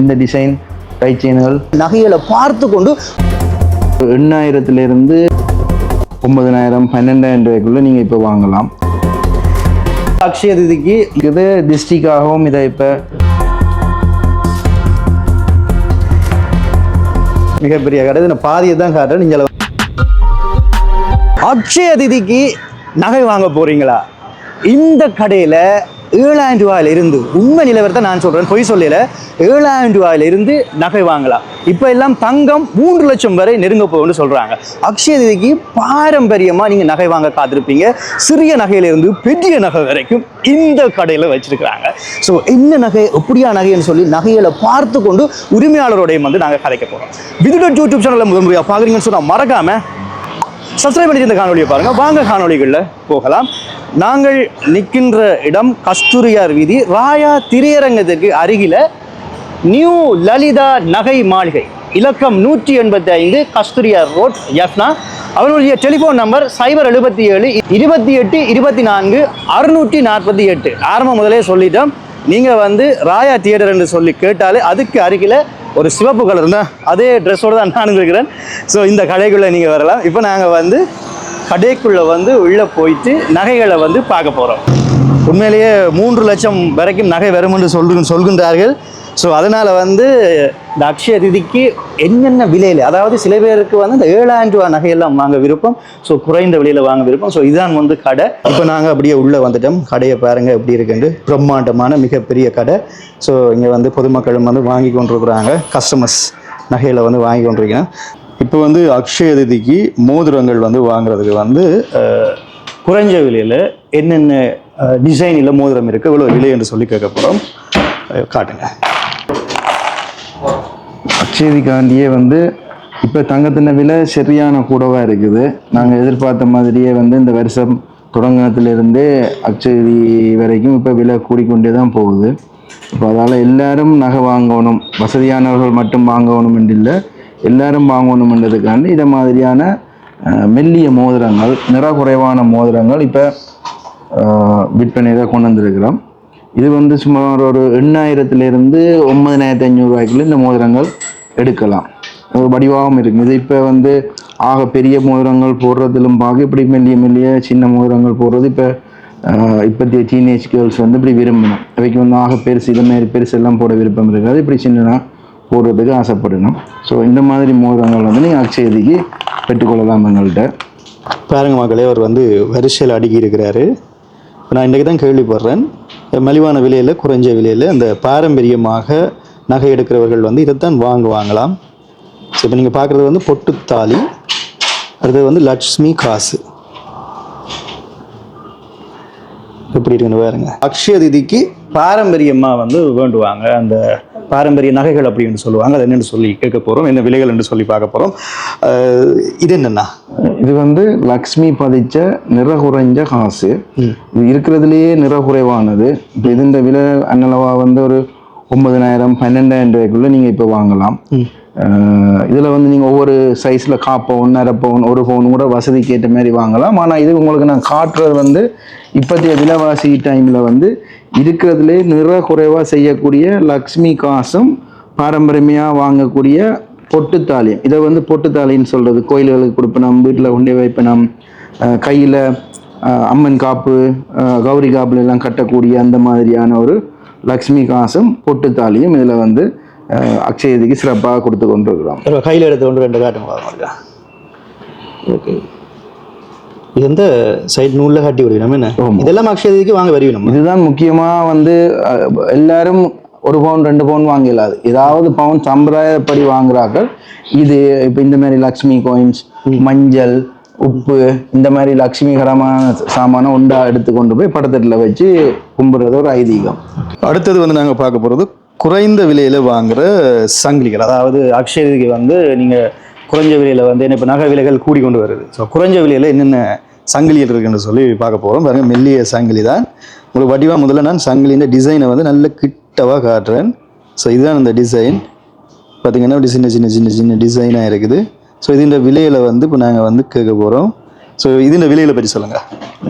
இந்த டிசைன் கை செயின்கள் நகைகளை பார்த்து கொண்டு எண்ணாயிரத்துலேருந்து ஒன்பதனாயிரம் பன்னெண்டாயிரம் ரூபாய்க்குள்ளே நீங்கள் இப்போ வாங்கலாம். அக்ஷய திதிக்கு இது டிஸ்ட்ரிக்டாகவும் இதை இப்போ மிகப்பெரிய கடை. நான் பாதியை தான் காட்டுறேன். நீங்கள் அக்ஷய திதிக்கு நகை வாங்க போறீங்களா? இந்த கடையில் ஏழாயிரம் ரூபாயில இருந்து உண்மை நிலவரத்தை நான் சொல்றேன் பொய் சொல்லல. ஏழாயிரம் ரூபாயில இருந்து நகை வாங்கலாம். இப்போ எல்லாம் தங்கம் மூன்று லட்சம் வரை நெருங்க போகும்னு சொல்றாங்க. அக்ஷய திதிக்கு பாரம்பரியமா நீங்க நகை வாங்க காத்திருப்பீங்க. சிறிய நகையிலிருந்து பெரிய நகை வரைக்கும் இந்த கடையில் வச்சிருக்கிறாங்க. ஸோ என்ன நகை எப்படியா நகைன்னு சொல்லி நகைகளை பார்த்து கொண்டு உரிமையாளரோடையும் வந்து நாங்கள் கதைக்க போகிறோம் விதுட யூடியூப் சேனலில் முதல் முறையாக பார்க்குறீங்கன்னு சொன்னால் மறக்காம சப்ஸ்கிரைப் பண்ணி இந்த காணொலியை பாருங்க. வாங்க காணொலிகளில் போகலாம். நாங்கள் நிற்கின்ற இடம் கஸ்தூரியார் வீதி. ராயா திரையரங்கத்திற்கு அருகில நியூ லலிதா நகை மாளிகை. இலக்கம் நூற்றி எண்பத்தி ஐந்து கஸ்தூரியார் ரோட் யஃப்னா. அவர்களுடைய டெலிஃபோன் நம்பர் சைபர் எழுபத்தி ஏழு இருபத்தி எட்டு இருபத்தி நான்கு அறுநூற்றி நாற்பத்தி எட்டு. ஆரம்பம் முதலே சொல்லிட்டோம். நீங்கள் வந்து ராயா தியேட்டர் என்று சொல்லி கேட்டாலே அதுக்கு அருகில் ஒரு சிவப்பு கலர் தான் அதே ட்ரெஸ்ஸோடு தான் நான் இருக்கிறேன் ஸோ இந்த கடைக்குள்ளே நீங்கள் வரலாம். இப்போ நாங்கள் வந்து கடைக்குள்ளே வந்து உள்ளே போயிட்டு நகைகளை வந்து பார்க்க போகிறோம் உண்மையிலேயே மூன்று லட்சம் வரைக்கும் நகை வரும் என்று சொல்லு சொல்கின்றார்கள். ஸோ அதனால் வந்து இந்த அக்ஷய திதிக்கு என்னென்ன விலையில் அதாவது சில பேருக்கு வந்து இந்த ஏழாயிரம் ரூபா நகையெல்லாம் வாங்க விருப்பம் ஸோ குறைந்த விலையில் வாங்க விருப்பம். ஸோ இதான் வந்து கடை. இப்போ நாங்கள் அப்படியே உள்ளே வந்துட்டோம். கடையை பாருங்கள் எப்படி இருக்குன்னு பிரம்மாண்டமான மிகப்பெரிய கடை. ஸோ இங்கே வந்து பொதுமக்களும் வந்து வாங்கி கொண்டிருக்கிறாங்க. கஸ்டமர்ஸ் நகையில் வந்து வாங்கி கொண்டிருக்கிறேன் இப்போ வந்து அக்ஷய திதிக்கு மோதிரங்கள் வந்து வாங்குறதுக்கு வந்து குறைஞ்ச விலையில் என்னென்ன டிசைனில் மோதிரம் இருக்குது இவ்வளோ விலை என்று சொல்லி கேட்க போகிறோம் காட்டுங்க. அக்ஷயதிக்காண்டியே வந்து இப்போ தங்கத்தின விலை சரியான கூடவாக இருக்குது. நாங்கள் எதிர்பார்த்த மாதிரியே வந்து இந்த வருஷம் தொடங்கினத்திலிருந்தே அச்சதி வரைக்கும் இப்போ விலை கூடிக்கொண்டே தான் போகுது. இப்போ அதால் எல்லாரும் நகை வாங்கணும் வசதியானவர்கள் மட்டும் வாங்கணும் என்று இல்லை எல்லாரும் வாங்கணும்ன்றதுக்காண்டி இதை மாதிரியான மெல்லிய மோதிரங்கள் நிற குறைவான மோதிரங்கள் இப்போ விற்பனையில் கொண்டு வந்திருக்கிறோம். இது வந்து சுமார் ஒரு எண்ணாயிரத்துலேருந்து ஒன்பதினாயிரத்தி ஐநூறுரூவாய்க்குள்ள இந்த மோதிரங்கள் எடுக்கலாம். ஒரு வடிவாகவும் இருக்கும். இது இப்போ வந்து ஆக பெரிய மோதிரங்கள் போடுறதிலும் பார்க்க இப்படி மெல்லிய மெல்லிய சின்ன மோதிரங்கள் போடுறது இப்போ இப்போத்திய டீனேஜ் கேர்ள்ஸ் வந்து இப்படி விரும்பணும். அவைக்கு வந்து ஆக பெருசு இது மாதிரி பெருசு எல்லாம் போட விருப்பம் இருக்காது. இப்படி சின்னதாக போடுறதுக்கு ஆசைப்படணும். ஸோ இந்த மாதிரி மோதிரங்கள் வந்து நீங்கள் அக்ஷயதிக்கு பெற்றுக்கொள்ளலாம் எங்கள்கிட்ட பாருங்க மக்களே அவர் வந்து வரிசையில் அடுக்கி இருக்கிறாரு. நான் இன்றைக்கி தான் கேள்விப்படுறேன். மலிவான விலையில் குறைஞ்ச விலையில் அந்த பாரம்பரியமாக நகை எடுக்கிறவர்கள் வந்து இதைத்தான் வாங்குவாங்களாம். ஸோ இப்போ நீங்கள் பார்க்குறது வந்து பொட்டுத்தாலி அடுத்தது வந்து லட்சுமி காசு. எப்படி இருக்குன்னு பாருங்க. அக்ஷய திதிக்கு பாரம்பரியமாக வந்து வேண்டுவாங்க. அந்த பாரம்பரிய நகைகள் அப்படின்னு சொல்லுவாங்க. அது என்னென்னு சொல்லி கேட்க போகிறோம் என்ன விலைகள் என்று சொல்லி பார்க்க போகிறோம் இது என்னென்னா? இது வந்து லக்ஷ்மி பதிச்ச நிற குறைஞ்ச காசு இது இருக்கிறதுலேயே நிற குறைவானது இப்போ இதுன்ற விலை அன்னளவா வந்து ஒரு ஒன்பதனாயிரம் பன்னெண்டாயிரம் ரூபாய்க்குள்ள நீங்கள் இப்போ வாங்கலாம். இதில் வந்து நீங்கள் ஒவ்வொரு சைஸில் கா பவுன் அரை பவுன் ஒரு பவுன் கூட வசதிக்கு ஏற்ற மாதிரி வாங்கலாம். ஆனால் இது உங்களுக்கு நான் காட்டுறது வந்து இப்போதைய விலைவாசி டைமில் வந்து இருக்கிறதுலே நிற குறைவாக செய்யக்கூடிய லக்ஷ்மி காசும் பாரம்பரியமாக வாங்கக்கூடிய பொட்டுத்தாலியம் இதை வந்து பொட்டுத்தாலின்னு சொல்கிறது கோயில்களுக்கு கொடுப்பணும் வீட்டில் கொண்டே வைப்பணும் கையில் அம்மன் காப்பு கௌரி காப்புல எல்லாம் கட்டக்கூடிய அந்த மாதிரியான ஒரு லக்ஷ்மி காசும் பொட்டுத்தாலியும் இதில் வந்து அக்ஷயதிக்கு சிறப்பாக கொடுத்து கொண்டிருக்கிறோம். கையில் எடுத்து கொண்டு ரெண்டு காட்டுங்க ஓகே. இது எந்த சைடு நூலில் காட்டி விடுவோம் என்ன. இதெல்லாம் அக்ஷயதிக்கு வாங்க வருவோம் இதுதான் முக்கியமாக வந்து எல்லாரும் ஒரு பவுன் ரெண்டு பவுன் வாங்கிடலாது ஏதாவது பவுன் சம்பிரதாயப்படி வாங்குறார்கள். இது இப்போ இந்த மாதிரி லக்ஷ்மி கோயின்ஸ் மஞ்சள் உப்பு இந்த மாதிரி லக்ஷ்மிகரமான சாமானை உண்டா எடுத்து கொண்டு போய் படத்தட்டில் வச்சு கும்பிடுறது ஒரு ஐதீகம். அடுத்தது வந்து நாங்கள் பார்க்க போகிறது குறைந்த விலையில் வாங்குற சங்கிலிகள். அதாவது அக்ஷயதிக்கு வந்து நீங்கள் குறைஞ்ச விலையில் வந்து இப்போ நகை விலைகள் கூடி கொண்டு வருது. ஸோ குறைஞ்ச விலையில் என்னென்ன சங்கிலிகள் இருக்குன்னு சொல்லி பார்க்க போகிறோம் பாருங்க மெல்லிய சங்கிலி தான். உங்களுக்கு வடிவாக முதல்ல நான் சங்கிலின்ற டிசைனை வந்து நல்ல கிட்டவாக காட்டுறேன். ஸோ இதுதான் இந்த டிசைன் பார்த்தீங்கன்னா அப்படி சின்ன சின்ன சின்ன சின்ன டிசைனாக இருக்குது. ஸோ இதுன்ற விலையில் வந்து இப்போ நாங்கள் வந்து கேட்க போகிறோம் ஸோ இதுன்ற விலையில் பற்றி சொல்லுங்கள்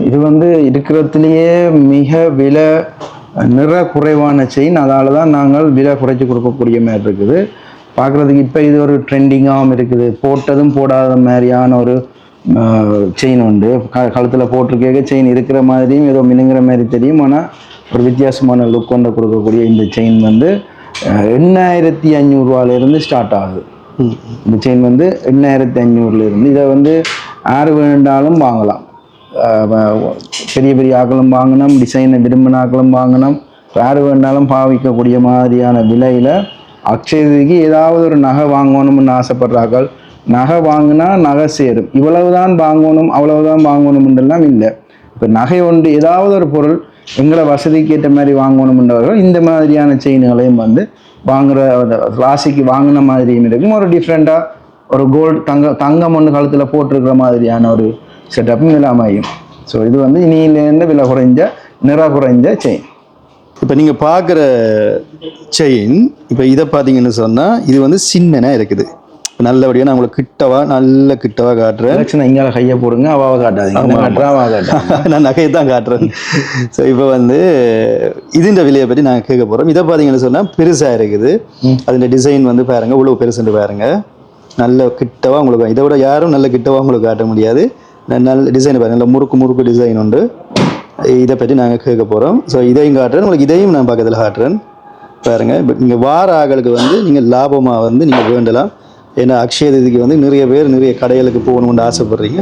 இது வந்து இருக்கிறதுலையே மிக விலை நிற குறைவான செயின் அதால தான் நாங்கள் விலை குறைச்சி கொடுக்கக்கூடிய மாதிரி இருக்குது. பார்க்குறதுக்கு இப்போ இது ஒரு ட்ரெண்டிங்காகவும் இருக்குது. போட்டதும் போடாத மாதிரியான ஒரு செயின் உண்டு. க கழுத்தில் போட்டிருக்க செயின் இருக்கிற மாதிரியும் ஏதோ மினுங்கிற மாதிரி தெரியும். ஆனால் ஒரு வித்தியாசமான லுக் கொண்டு கொடுக்கக்கூடிய இந்த செயின் வந்து எண்ணாயிரத்தி அஞ்சூறுரூவாலேருந்து ஸ்டார்ட் ஆகுது. இந்த செயின் வந்து எண்ணாயிரத்தி அஞ்சூறுலேருந்து இதை வந்து யார் வேண்டாலும் வாங்கலாம். பெரிய பெரிய ஆக்களும் வாங்கினோம் டிசைனை விரும்பின ஆக்களும் வாங்கினோம் யார் வேணாலும் பாவிக்கக்கூடிய மாதிரியான விலையில் அக்ஷயதிக்கு ஏதாவது ஒரு நகை வாங்கணும்னு ஆசைப்படுறார்கள். நகை வாங்கினா நகை சேரும். இவ்வளவுதான் வாங்கணும் அவ்வளவுதான் வாங்கணும்ன்றெல்லாம் இல்லை. இப்போ நகை ஒன்று ஏதாவது ஒரு பொருள் எங்களை வசதிக்கு ஏற்ற மாதிரி வாங்கணும்ன்றவர்கள் இந்த மாதிரியான செயின்களையும் வந்து வாங்குற ராசிக்கு வாங்கின மாதிரியும் இருக்கும். ஒரு டிஃப்ரெண்ட்டாக ஒரு கோல்டு தங்க தங்கம் ஒன்று கழுத்தில் போட்டிருக்கிற மாதிரியான ஒரு செட்டப்பும் இதில் அமையும் ஸோ இது வந்து இனியிலேருந்து விலை குறைஞ்ச நிற குறைஞ்ச செயின் இப்போ நீங்கள் பார்க்குற செயின் இப்போ இதை பார்த்தீங்கன்னு சொன்னால் இது வந்து சின்னனாக இருக்குது. நல்லபடியாக நான் உங்களுக்கு கிட்டவா நல்ல கிட்டவா காட்டுறேன். எலெக்ஷன் இங்கால கையை போடுங்க அவாவை காட்டாதீங்க. நான் நகையை தான் காட்டுறேன். ஸோ இப்போ வந்து இதுன்ற விலையை பற்றி நாங்கள் கேட்க போகிறோம் இதை பார்த்தீங்கன்னு சொன்னால் பெருசாக இருக்குது. அதில் டிசைன் வந்து பாருங்கள் இவ்வளோ பெருசுன்னு பாருங்க. நல்ல கிட்டவா உங்களுக்கு இதை விட யாரும் நல்ல கிட்டவா உங்களுக்கு காட்ட முடியாது. நல்ல டிசைன் பாருங்க நல்ல முறுக்கு முறுக்கு டிசைன் உண்டு. இதை பற்றி நாங்கள் கேட்க போகிறோம் ஸோ இதையும் காட்டுறேன். உங்களுக்கு இதையும் நான் பக்கத்தில் காட்டுறேன். பாருங்க. இப்போ நீங்கள் வார ஆகளுக்கு வந்து நீங்கள் லாபமாக வந்து நீங்கள் வேண்டலாம். ஏன்னா அக்ஷய திதிக்கு வந்து நிறைய பேர் நிறைய கடைகளுக்கு போகணும்னு ஆசைப்படுறீங்க.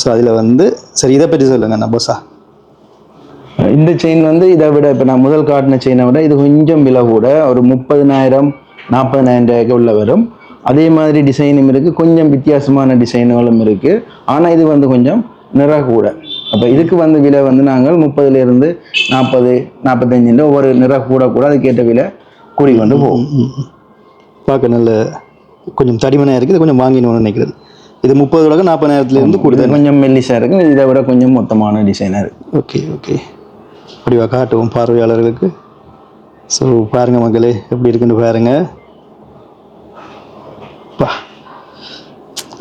ஸோ அதில் வந்து சரி இதை பற்றி சொல்லுங்க நபோசா இந்த செயின் வந்து இதை விட இப்போ நான் முதல் காட்டின செயினை விட இது கொஞ்சம் விலை கூட. ஒரு முப்பதினாயிரம் நாற்பதினாயிரம் ரூபாய்க்கு உள்ள வரும். அதே மாதிரி டிசைனும் இருக்குது கொஞ்சம் வித்தியாசமான டிசைனுகளும் இருக்குது ஆனால் இது வந்து கொஞ்சம் நிற கூட. அப்போ இதுக்கு வந்து விலை வந்து நாங்கள் முப்பதுலேருந்து நாற்பது நாற்பத்தஞ்சுன்ற ஒவ்வொரு நிற கூட கூட அதுக்கேற்ற விலை கூடி கொண்டு போகும். பார்க்க நல்ல கொஞ்சம் தடிமனாக இருக்குது கொஞ்சம் வாங்கினோன்னு நினைக்கிறது. இது முப்பது ரூபா நாற்பதாயிரத்துலேருந்து கூடுதல். கொஞ்சம் மெல்லிசாக இருக்குது இதை விட கொஞ்சம் மொத்தமான டிசைனாக இருக்குது. Okay okay. அப்படிவா காட்டுவோம் பார்வையாளர்களுக்கு. ஸோ பாருங்கள் மக்களே எப்படி இருக்குன்னு பாருங்க. பா.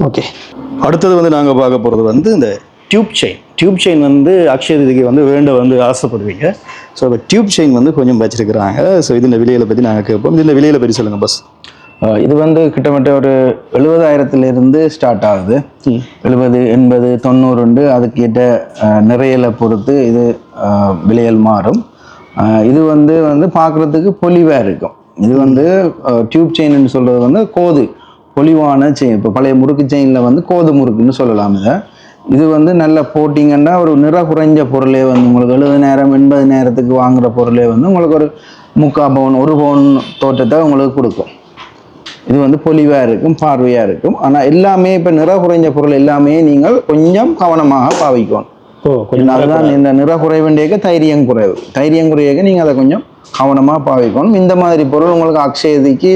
ஓகே. அடுத்தது வந்து நாங்கள் பார்க்க போகிறது வந்து இந்த டியூப் செயின் டியூப் செயின் வந்து அக்ஷய திதிக்கு வந்து வேண்ட வந்து ஆசைப்படுவீங்க. ஸோ இப்போ டியூப் செயின் வந்து கொஞ்சம் வச்சிருக்கிறாங்க. ஸோ இது விலையில பற்றி நாங்கள் கேட்போம். இந்த விலையில பற்றி சொல்லுங்கள் பஸ் இது வந்து கிட்டத்தட்ட ஒரு எழுபதாயிரத்துலேருந்து ஸ்டார்ட் ஆகுது. எழுபது எண்பது தொண்ணூறுண்டு அதுக்கேற்ற அஹ், நிறையலை பொறுத்து இது விலைகள் மாறும். இது வந்து வந்து பார்க்குறதுக்கு பொலிவாக இருக்கும். இது வந்து டியூப் செயின்னு சொல்கிறது வந்து கோது. பொலிவான செயின் இப்போ பழைய முறுக்கு செயினில் வந்து கோது முறுக்குன்னு சொல்லலாம் இதை. இது வந்து நல்ல போட்டிங்கன்னா ஒரு நிற குறைஞ்ச பொருளே வந்து உங்களுக்கு எழுபது நேரம் எண்பது நேரத்துக்கு வாங்குற பொருளே வந்து உங்களுக்கு ஒரு முக்கால் பவுன் ஒரு பவுன் தோற்றத்தை உங்களுக்கு கொடுக்கும். இது வந்து பொலிவாக இருக்கும் பார்வையாக இருக்கும். ஆனால் எல்லாமே இப்போ நிற குறைஞ்ச பொருள் எல்லாமே நீங்கள் கொஞ்சம் கவனமாக பாவிக்கணும். அதுதான் இந்த நிற குறைவுண்டேக்க தைரியம் குறைவு. தைரியம் குறையக்க நீங்கள் அதை கொஞ்சம் கவனமாக பாவிக்கணும். இந்த மாதிரி பொருள் உங்களுக்கு அக்ஷயதிக்கு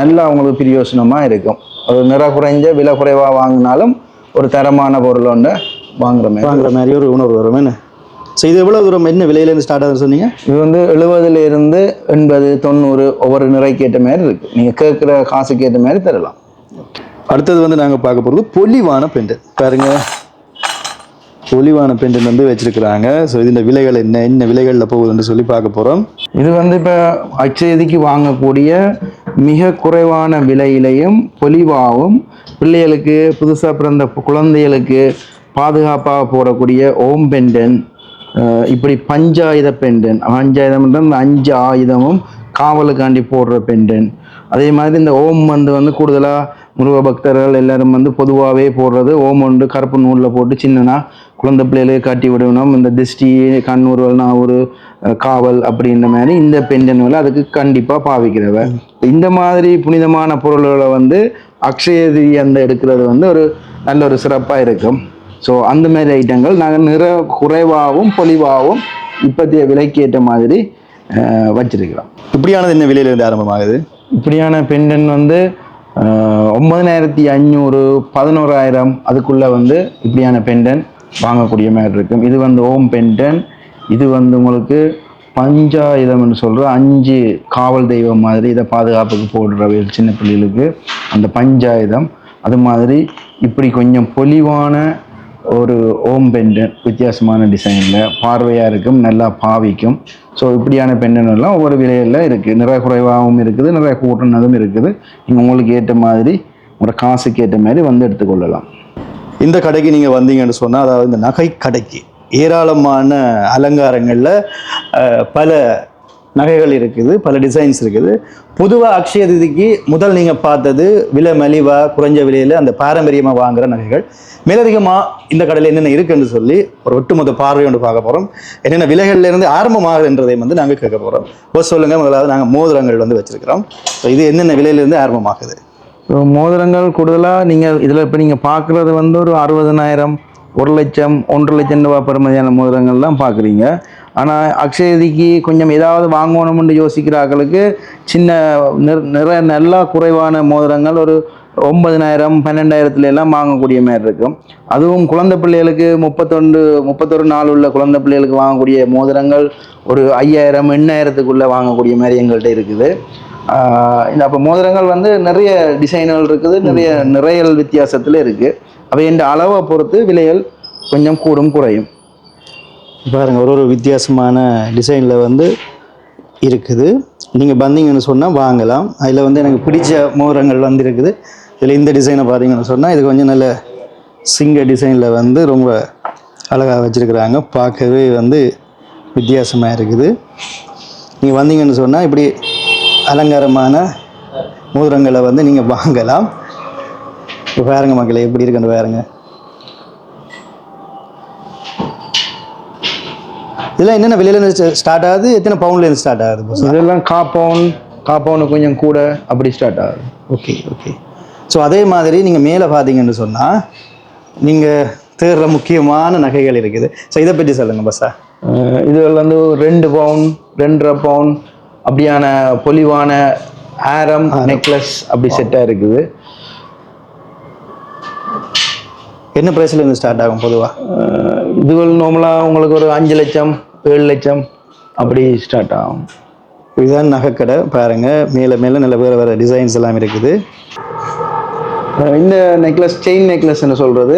நல்லா உங்களுக்கு பிரயோசனமாக இருக்கும். ஒரு நிற குறைஞ்ச விலை குறைவாக வாங்கினாலும் ஒரு தரமான பொருள் ஒன்றை வாங்குற மாதிரி. வாங்குற மாதிரி ஒரு உணர்வு வரும். என்ன? ஸோ இது எவ்வளோ தூரம் என்ன விலையிலேருந்து ஸ்டார்ட் ஆகுதுன்னு சொன்னீங்க? இது வந்து எழுபதுல இருந்து எண்பது தொண்ணூறு ஒவ்வொரு நிறைக்கு ஏற்ற மாதிரி இருக்கு. நீங்கள் கேட்குற காசுக்கு ஏற்ற மாதிரி தரலாம். அடுத்தது வந்து நாங்கள் பார்க்க போகிறது பொலிவான பெண்டன் பாருங்க. பொலிவான பெண்டன் வந்து வச்சிருக்கிறாங்க. ஸோ இந்த விலைகள் என்ன என்ன விலைகளில் போகுதுன்னு சொல்லி பார்க்க போகிறோம் இது வந்து இப்போ அச்செய்திக்கு வாங்கக்கூடிய மிக குறைவான விலையிலையும் பொலிவாகவும் பிள்ளைகளுக்கு புதுசாக பிறந்த குழந்தைகளுக்கு பாதுகாப்பாக போடக்கூடிய ஓம் பெண்டன் அஹ் இப்படி பஞ்சாயுத பெண்டன் பஞ்சாயுதம் அஞ்சு ஆயுதமும் காவலுக்காண்டி போடுற பெண்டன். அதே மாதிரி இந்த ஓம் வந்து வந்து கூடுதலாக முருக பக்தர்கள் எல்லாரும் வந்து பொதுவாகவே போடுறது. ஓம் ஒன்று கருப்பு நூலில் போட்டு சின்னனா குழந்தை பிள்ளைகளுக்கு காட்டி விடணும். இந்த திருஷ்டி கண்ணூர்வல் நான் ஒரு காவல் அப்படின்ற மாதிரி இந்த பெண்டன்களை அதுக்கு கண்டிப்பாக பாவிக்கிறவ. இந்த மாதிரி புனிதமான பொருள்களை வந்து அக்ஷயதி அந்த எடுக்கிறது வந்து ஒரு நல்ல ஒரு சிறப்பாக இருக்கும். ஸோ அந்த மாதிரி ஐட்டங்கள் நாங்கள் நிற குறைவாகவும் பொலிவாகவும் இப்போதைய விலைக்கேற்ற மாதிரி வச்சிருக்கிறோம். இப்படியானது என்ன விலையிலேருந்து ஆரம்பமாகுது? இப்படியான பெண்டன் வந்து ஒன்பதனாயிரத்தி அஞ்சூறு பதினோராயிரம் அதுக்குள்ளே வந்து இப்படியான பெண்டன் வாங்கக்கூடிய மாதிரி இருக்கும். இது வந்து ஓம் பெண்டன். இது வந்து உங்களுக்கு பஞ்சாயுதம்னு சொல்கிற அஞ்சு காவல் தெய்வம் மாதிரி இதை பாதுகாப்புக்கு போடுற சின்ன பிள்ளைகளுக்கு அந்த பஞ்சாயுதம். அது மாதிரி இப்படி கொஞ்சம் பொலிவான ஒரு ஓம் பெண்டன் வித்தியாசமான டிசைனில். பார்வையாக இருக்கும் நல்லா பாவிக்கும். ஸோ இப்படியான பெண்டன் ஒவ்வொரு விலையில் இருக்குது நிறைய குறைவாகவும் இருக்குது நிறைய கூட்டினதும் இருக்குது. நீங்கள் உங்களுக்கு ஏற்ற மாதிரி உங்களோட காசுக்கு ஏற்ற மாதிரி வந்து எடுத்துக்கொள்ளலாம். இந்த கடைக்கு நீங்கள் வந்தீங்கன்னு சொன்னால் அதாவது இந்த நகை கடைக்கு ஏராளமான அலங்காரங்களில் பல நகைகள் இருக்குது பல டிசைன்ஸ் இருக்குது. பொதுவாக அக்ஷய திதிக்கு முதல் நீங்கள் பார்த்தது விலை மலிவாக குறைஞ்ச விலையில் அந்த பாரம்பரியமாக வாங்குகிற நகைகள். மேலதிகமாக இந்த கடையில் என்னென்ன இருக்குன்னு சொல்லி ஒரு ஒட்டுமொத்த பார்வை ஒன்று பார்க்க போகிறோம் என்னென்ன விலைகள்லேருந்து இருந்து வந்து நாங்கள் கேட்க போகிறோம் இப்போ சொல்லுங்கள் முதலாவது நாங்கள் மோதிரங்கள் வந்து வச்சுருக்கிறோம். ஸோ இது என்னென்ன விலையிலேருந்து ஆரம்பமாகுது? ஸோ மோதிரங்கள் கூடுதலாக நீங்கள் இதில் இப்போ நீங்கள் பார்க்குறது வந்து ஒரு அறுபதனாயிரம் ஒரு லட்சம் ஒன்றரை லட்சம் ரூபா பெருமதியான மோதிரங்கள் தான் பார்க்குறீங்க. ஆனால் அக்ஷயதிக்கு கொஞ்சம் ஏதாவது வாங்கணும்னு யோசிக்கிற ஆட்களுக்கு சின்ன நிற- நிற நல்லா குறைவான மோதிரங்கள் ஒரு ஒன்பதினாயிரம் பன்னெண்டாயிரத்துல எல்லாம் வாங்கக்கூடிய மாதிரி இருக்கும். அதுவும் குழந்தை பிள்ளைகளுக்கு முப்பத்தொண்டு முப்பத்தொரு நாள் உள்ள குழந்தை பிள்ளைகளுக்கு வாங்கக்கூடிய மோதிரங்கள் ஒரு ஐயாயிரம் எண்ணாயிரத்துக்குள்ளே வாங்கக்கூடிய மாதிரி எங்கள்கிட்ட இருக்குது. இந்த அப்போ மோதிரங்கள் வந்து நிறைய டிசைன்கள் இருக்குது நிறைய நிறையல் வித்தியாசத்தில் இருக்குது அவை இந்த அளவை பொறுத்து விலைகள் கொஞ்சம் கூடும் குறையும். பாருங்க ஒரு ஒரு வித்தியாசமான டிசைனில் வந்து இருக்குது. நீங்கள் வந்தீங்கன்னு சொன்னால் வாங்கலாம். அதில் வந்து எனக்கு பிடிச்ச மோதிரங்கள் வந்து இருக்குது. இதில் இந்த டிசைனை பார்த்தீங்கன்னு சொன்னால் இது கொஞ்சம் நல்ல சிங்க டிசைனில் வந்து ரொம்ப அழகாக வச்சுருக்குறாங்க. பார்க்கவே வந்து வித்தியாசமாக இருக்குது. நீங்கள் வந்தீங்கன்னு சொன்னால் இப்படி அலங்காரமான மோதிரங்களை வந்து நீங்கள் வாங்கலாம். இப்போ வேறுங்க மக்களை எப்படி இருக்குன்னு வேறுங்க இதெல்லாம் என்னென்ன விலையிலேருந்து ஸ்டார்ட் ஆகுது? எத்தனை பவுண்ட்லேருந்து ஸ்டார்ட் ஆகுது? இதெல்லாம் காப்பவுன் காப்பவுனு கொஞ்சம் கூட அப்படி ஸ்டார்ட் ஆகுது. ஓகே ஓகே ஸோ அதே மாதிரி நீங்கள் மேலே பார்த்தீங்கன்னு சொன்னால் நீங்கள் தேடுற முக்கியமான நகைகள் இருக்குது. ஸோ இதை பற்றி சொல்லுங்கள் பஸ்ஸா இதுல வந்து ரெண்டு பவுன் ரெண்டரை பவுன் அப்படியான பொலிவான ஆரம் நெக்லஸ் அப்படி செட்டாக இருக்குது. என்ன ப்ரைஸ்லேருந்து ஸ்டார்ட் ஆகும் பொதுவாக அஹ் இதுகள் நார்மலாக உங்களுக்கு ஒரு அஞ்சு லட்சம் ஏழு லட்சம் அப்படி ஸ்டார்ட் ஆகும். இதுதான் நகைக்கடை பாருங்கள் மேலே மேலே நல்ல வேறு வேறு டிசைன்ஸ் எல்லாம் இருக்குது. இந்த நெக்லஸ் செயின் நெக்லஸ்ன்னு சொல்றது?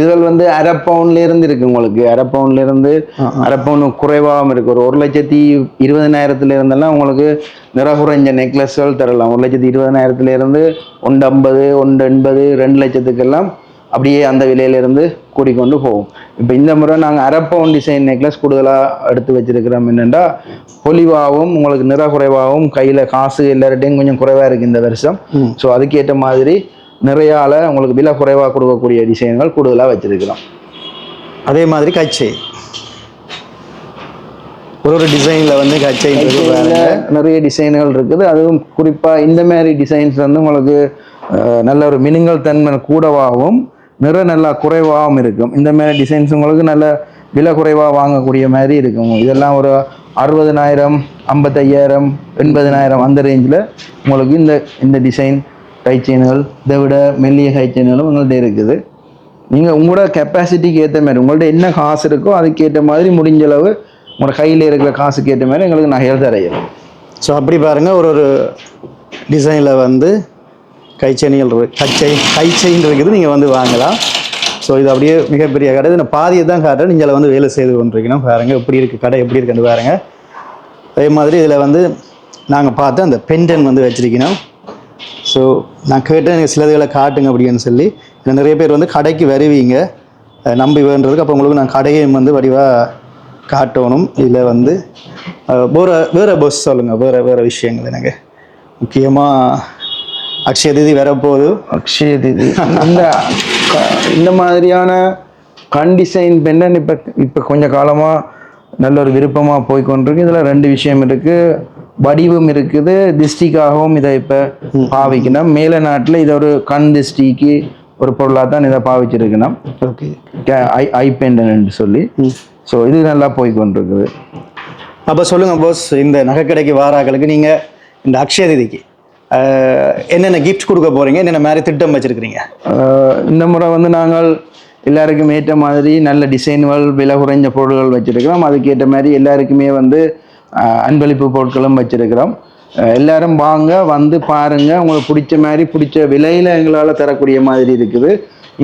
இதுகள் வந்து அரை பவுன்ல இருந்து இருக்கு உங்களுக்கு. அரை பவுன்ல இருந்து அரை பவுன் குறைவாகவும் இருக்கு. ஒரு ஒரு லட்சத்தி இருபதனாயிரத்துல இருந்தெல்லாம் உங்களுக்கு நிற குறைஞ்ச நெக்லஸ்கள் தரலாம். ஒரு லட்சத்தி இருபதனாயிரத்துல இருந்து ஒன்று ஐம்பது ஒன்று எண்பது ரெண்டு லட்சத்துக்கெல்லாம் அப்படியே அந்த விலையில இருந்து கூடிக்கொண்டு போகும். இப்போ இந்த முறை நாங்கள் அரை பவுன் டிசைன் நெக்லஸ் கூடுதலாக எடுத்து வச்சிருக்கிறோம் என்னென்னா பொலிவாகவும் உங்களுக்கு நிற குறைவாகவும் கையில் காசு எல்லார்ட்டையும் கொஞ்சம் குறைவாக இருக்குது இந்த வருஷம். ஸோ அதுக்கேற்ற மாதிரி நிறையால உங்களுக்கு விலை குறைவாக கொடுக்கக்கூடிய டிசைன்கள் கூடுதலாக வச்சிருக்கிறோம். அதே மாதிரி கச்சை. ஒரு ஒரு டிசைனில் வந்து இதுல நிறைய டிசைன்கள் இருக்குது. அதுவும் குறிப்பாக இந்த மாதிரி டிசைன்ஸ் வந்து உங்களுக்கு நல்ல ஒரு மினுங்கல் தன்மை கூடவாகவும் நிற நல்லா குறைவாகவும் இருக்கும். இந்த மாதிரி டிசைன்ஸ் உங்களுக்கு நல்ல விலை குறைவாக வாங்கக்கூடிய மாதிரி இருக்கும். இதெல்லாம் ஒரு அறுபதனாயிரம் ஐம்பத்தையாயிரம் எண்பதனாயிரம் அந்த ரேஞ்சில் உங்களுக்கு இந்த இந்த டிசைன் கை செயின்கள் இதை விட மெல்லிய கை செயின்களும் உங்கள்கிட்ட இருக்குது. நீங்கள் உங்களோட கெப்பாசிட்டிக்கு ஏற்ற மாதிரி உங்கள்கிட்ட என்ன காசு இருக்கோ அதுக்கேற்ற மாதிரி முடிஞ்ச அளவு உங்களோட கையில் இருக்கிற காசுக்கு ஏற்ற மாதிரி எங்களுக்கு நகைகள் தரையும் ஸோ அப்படி பாருங்கள் ஒரு ஒரு டிசைனில் வந்து கைச்செயினிகள் கச்சை கைச்சைன்னு இருக்குது. நீங்கள் வந்து வாங்கலாம். ஸோ இது அப்படியே மிகப்பெரிய கடை. நான் பாதியை தான் காட்டுறேன். நீங்கள் வந்து வேலை செய்து கொண்டிருக்கணும். பாருங்கள் எப்படி இருக்குது கடை எப்படி இருக்குன்னு பாருங்கள் அதே மாதிரி இதில் வந்து நாங்கள் பார்த்து அந்த பென்டன் வந்து வச்சிருக்கணும். ஸோ நான் கேட்டேன் எனக்கு சிலதுகளை காட்டுங்க அப்படின்னு சொல்லி. நிறைய பேர் வந்து கடைக்கு வருவீங்க. நம்பி வேண்டதுக்கு அப்போ உங்களுக்கு நான் கடையும் வந்து வடிவாக காட்டணும். இதில் வந்து வேறு வேறு பஸ் சொல்லுங்கள் வேறு வேறு விஷயங்கள் எனக்கு. முக்கியமாக அக்ஷய திதி வரப்போகுது. அக்ஷய திதி. இந்த இந்த மாதிரியான கண் டிசைன் பெண்டன் இப்போ இப்போ கொஞ்ச காலமாக நல்ல ஒரு விருப்பமாக போய் கொண்டிருக்கு. இதில் ரெண்டு விஷயம் இருக்குது வடிவம் இருக்குது. திஷ்டிக்காகவும் இதை இப்போ பாவிக்கணும். மேல நாட்டில் இதை ஒரு கண் திஷ்டிக்கு ஒரு பொருளாக தான் இதை பாவிச்சிருக்கணும். ஓகே. ஐ ஐ பெண்டன் சொல்லி. ஸோ இது நல்லா போய் கொண்டிருக்குது. அப்போ சொல்லுங்கள் போஸ் இந்த நகைக்கடைக்கு வாராக்களுக்கு நீங்கள் இந்த அக்ஷய திதிக்கு. என்னென்ன கிஃப்ட் கொடுக்க போகிறீங்க என்னென்ன மாதிரி திட்டம் வச்சுருக்கிறீங்க? இந்த முறை வந்து நாங்கள் எல்லாருக்கும் ஏற்ற மாதிரி நல்ல டிசைன்கள் விலை குறைஞ்ச பொருட்கள் வச்சிருக்கிறோம். அதுக்கேற்ற மாதிரி எல்லாருக்குமே வந்து அன்பளிப்பு பொருட்களும் வச்சிருக்கிறோம். எல்லாரும் வாங்க வந்து பாருங்க. உங்களுக்கு பிடிச்ச மாதிரி பிடிச்ச விலையில எங்களால் தரக்கூடிய மாதிரி இருக்குது.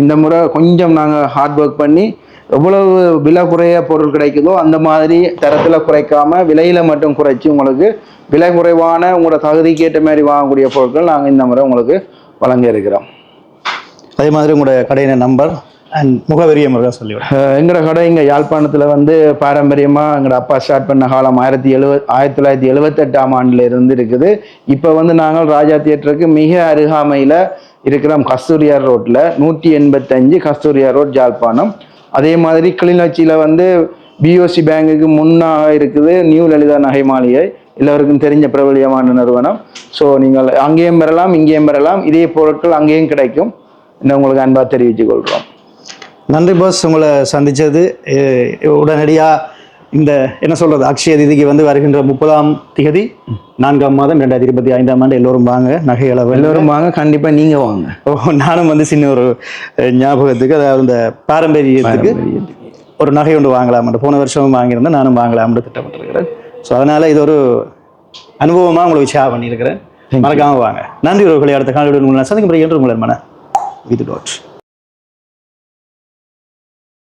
இந்த முறை கொஞ்சம் நாங்கள் ஹார்ட் ஒர்க் பண்ணி எவ்வளவு விலை குறைய பொருள் கிடைக்குதோ அந்த மாதிரி தரத்தில் குறைக்காம விலையில மட்டும் குறைச்சி உங்களுக்கு விலை குறைவான உங்களோட தகுதிக்கு ஏற்ற மாதிரி வாங்கக்கூடிய பொருட்கள் நாங்கள் இந்த முறை உங்களுக்கு வழங்க இருக்கிறோம். அதே மாதிரி உங்களோட கடையின நம்பர் அண்ட் முகவரியை முருகா சொல்லிவிடும் அஹ் எங்கட கடை இங்கே யாழ்ப்பாணத்தில் வந்து பாரம்பரியமாக எங்களோட அப்பா ஸ்டார்ட் பண்ண காலம் ஆயிரத்தி எழுவ ஆயிரத்தி தொள்ளாயிரத்தி எழுவத்தெட்டாம் ஆண்டுல இருந்து இருக்குது. இப்போ வந்து நாங்கள் ராஜா தியேட்டருக்கு மிக அருகாமையில் இருக்கிறோம். கஸ்தூரியார் ரோட்டில் நூற்றி எண்பத்தஞ்சு கஸ்தூரியார் ரோட் யாழ்ப்பாணம். அதே மாதிரி கிளிநொச்சியில் வந்து பிஓசி பேங்குக்கு முன்னாக இருக்குது நியூ லலிதா நகை மாளிகை. எல்லோருக்கும் தெரிஞ்ச பிரபலியமான நிறுவனம். ஸோ நீங்கள் அங்கேயும் பெறலாம் இங்கேயும் பெறலாம். இதே பொருட்கள் அங்கேயும் கிடைக்கும். இந்த உங்களுக்கு அன்பாக தெரிவித்துக் கொள்கிறோம். நன்றி பாஸ் உங்களை சந்தித்தது உடனடியாக இந்த என்ன சொல்றது அக்ஷய திதிக்கு வந்து வருகின்ற முப்பதாம் திகதி நான்காம் மாதம் ரெண்டாயிரத்தி இருபத்தி ஐந்தாம் ஆண்டு எல்லோரும் வாங்க வெல்லுங்க. எல்லோரும் வாங்க கண்டிப்பா நீங்க வாங்க. ஓ நானும் வந்து சின்ன ஒரு ஞாபகத்துக்கு அதாவது இந்த பாரம்பரியத்துக்கு ஒரு நகை ஒன்று வாங்கலாம் போன வருஷமும் வாங்கியிருந்தேன் நானும் வாங்கலாம்னு திட்டமிட்டிருக்கிறேன். ஸோ அதனால இது ஒரு அனுபவமா உங்களுக்கு ஷேர் பண்ணியிருக்கிறேன். மறக்காம வாங்க. நன்றி உறவுகளை அடுத்த காலையுடன் உங்களை சந்திக்கும் என்று உங்களை மன. விது டாட்